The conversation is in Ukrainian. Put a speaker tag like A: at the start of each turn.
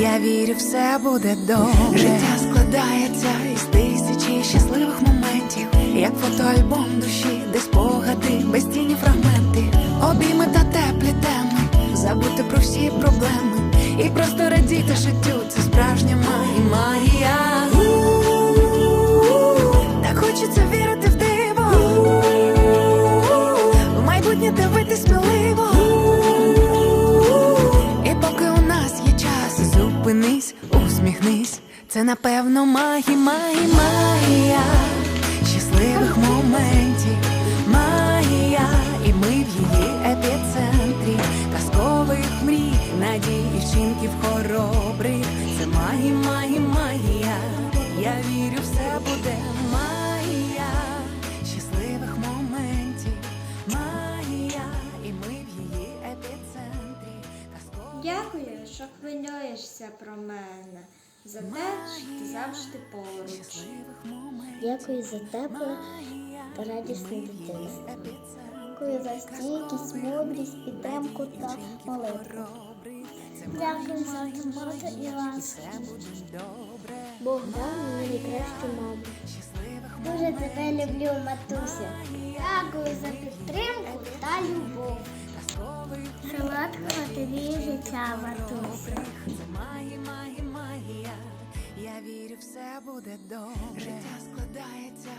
A: Я вірю, все буде добре. Життя складається із тисячі щасливих моментів, як фотоальбом душі, де спогади, безцінні фрагменти, обійми та теплі теми, забути про всі проблеми і просто радіти життю. Це справжня магія. Так хочеться вірити в диво, в майбутнє дивитись сміливо. Зупинись, усміхнись. Це напевно магі, магі, магія щасливих моментів, магія, і ми в її епіцентрі, казкових мрій, надій і вчинків хоробрих.
B: Дякую, що хвилюєшся про мене. За те, що ти завжди поруч.
C: Дякую за тепле та радісне дитинство. Дякую за стійкість, мудрість, підтримку та молитву. Дякую за турботу і ласку. Бог дав мені найкращу маму. Дуже тебе люблю, матуся. Дякую за підтримку та любов. Солодкого тобі життя,
A: магія. Я вірю, все буде добре. Життя складається